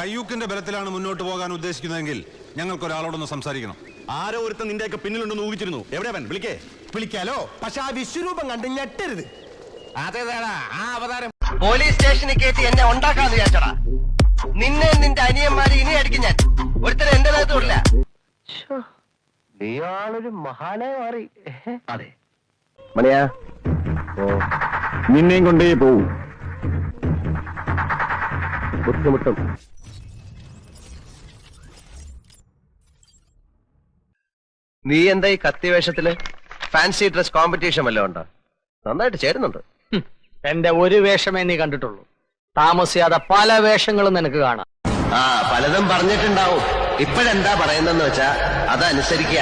കയ്യൂക്കിന്റെ ബലത്തിലാണ് മുന്നോട്ട് പോകാൻ ഉദ്ദേശിക്കുന്നതെങ്കിൽ ഞങ്ങൾക്ക് ഒരാളോടൊന്ന് സംസാരിക്കണം. ആരോ ഒരുത്തൻ നിന്റെയൊക്കെ പിന്നിലുണ്ടെന്ന് ഊഹിച്ചിരുന്നു. എവിടെ അവൻ? വിളിക്കേ. വിളിക്കാലോ? പക്ഷെ ആ വിശ്വരൂപം കണ്ട് ഞെട്ടരുത്. അതേതാടാ? ആ അവതാരം. പോലീസ് സ്റ്റേഷനിൽ കയറ്റി എന്നെ ഉണ്ടാക്കാന്ന് വിചാരിച്ചടാ. നിന്നെ നിന്റെ അനിയന്മാരെ ഇനി അടിക്കും ഞാൻ. ഒരുത്തരം എന്റെ നേരത്ത് വിടില്ല. നീയാളൊരു മഹാനായി മാറി. അതെ. മണിയാ. നിന്നെയും കൊണ്ടേ പോവും. ബുദ്ധിമുട്ടും. നീ എന്താ ഈ കത്തിവേഷത്തിൽ ഫാൻസി ഡ്രസ് കോമ്പറ്റീഷൻ വല്ലതും ഉണ്ടോ? നന്നായിട്ട് ചേരുന്നുണ്ട്. എന്റെ ഒരു വേഷമേ നീ കണ്ടിട്ടുള്ളൂ. താമസിയാതെ പല വേഷങ്ങളും നിനക്ക് കാണാം. ആ പലതും പറഞ്ഞിട്ടുണ്ടാവും. ഇപ്പോഴെന്താ പറയുന്നെന്ന് വെച്ചാ അതനുസരിക്കുക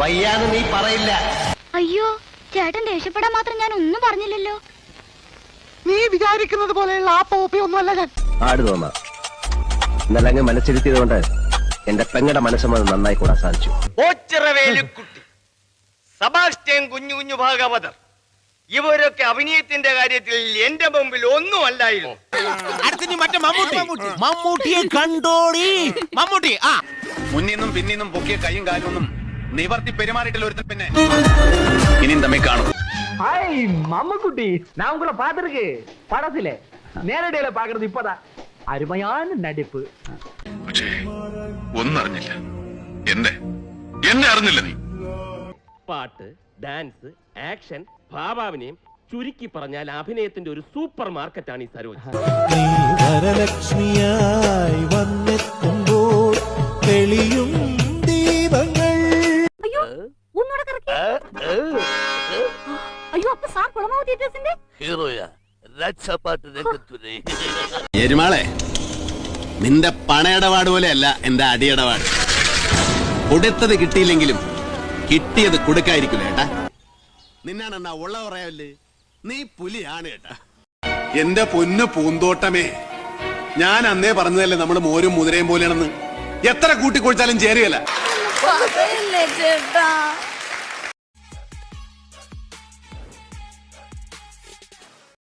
വയ്യാന്ന് നീ പറയില്ല. അയ്യോ ചേട്ടൻ ദേഷ്യപ്പെടാൻ മാത്രം ഞാൻ ഒന്നും പറഞ്ഞില്ലല്ലോ. നീ വിചാരിക്കുന്നത് പോലെയുള്ള ആ പോപ്പി ഒന്നുമല്ല ഞാൻ. ആട് തോന്നാ. ഇന്നലെ അങ്ങ് മനസ്സിരുത്തിയത് കൊണ്ട് എന്റെ പെങ്ങടെ മനസ്സുമത് നന്നായി കൂടാൻ സാധിച്ചു ഓച്ചിറവേലിക്കുട്ടി സബാസ്റ്റ്യൻ കുഞ്ഞു കുഞ്ഞു ഭാഗവതർ ഇവരൊക്കെ അഭിനയത്തിന്റെ കാര്യത്തിൽ എന്റെ മുമ്പിൽ ഒന്നും അല്ലായിരുന്നു അടുത്തിനി മറ്റേ മമ്മൂട്ടി മമ്മൂട്ടിയെ കണ്ടോടി മമ്മൂട്ടി ആ മുന്നിന്നും പിന്നിന്നും പൊക്കിയ കൈയും കാലും ഒന്നും നിവർത്തി പെരുമാറിയിട്ടില്ല ഒരുത്തൻ പിന്നെ ഇനിയും തമ്മിൽ കാണും ஹாய் மம்மக்குட்டி நான் உங்களை பார்த்திருக்கு படத்துல நேரடியில பாக்குறது இப்பதான் അരുമയാണ് നടിപ്പ്. പക്ഷേ ഒന്നറിഞ്ഞില്ല. എന്നെ? എന്നെ അറിഞ്ഞില്ല നീ. പാട്ട് ഡാൻസ് ആക്ഷൻ ഭാവാവിനെയും ചുരുക്കി പറഞ്ഞാൽ അഭിനയത്തിന്റെ ഒരു സൂപ്പർ മാർക്കറ്റാണ് ഈ സരോജ്. വരലക്ഷ്മിയായി വന്നെത്തുമ്പോൾ തെളിയും ദീപങ്ങൾ. അയ്യോ ഒന്നുകൂടെ അയ്യോ അപ്പൊ സാർ കുളമാവ് തിയേറ്റേഴ്സിന്റെ ഹീറോയാ. എരുമാളെ നിന്റെ പണയിടപാട് പോലെയല്ല എന്റെ അടിയടപാട്. കൊടുത്തത് കിട്ടിയില്ലെങ്കിലും കിട്ടിയത് കൊടുക്കായിരിക്കില്ല ഏട്ടാ. നിന്നാണെന്നാ ഉള്ള പറയാല്ലേ നീ പുലിയാണ് ഏട്ടാ. എന്റെ പൊന്നു പൂന്തോട്ടമേ ഞാൻ അന്നേ പറഞ്ഞതല്ലേ നമ്മൾ മോരും മുതിരയും പോലെയാണെന്ന്. എത്ര കൂട്ടിക്കൊഴിച്ചാലും ചേരുകയല്ല. ചേട്ടാ.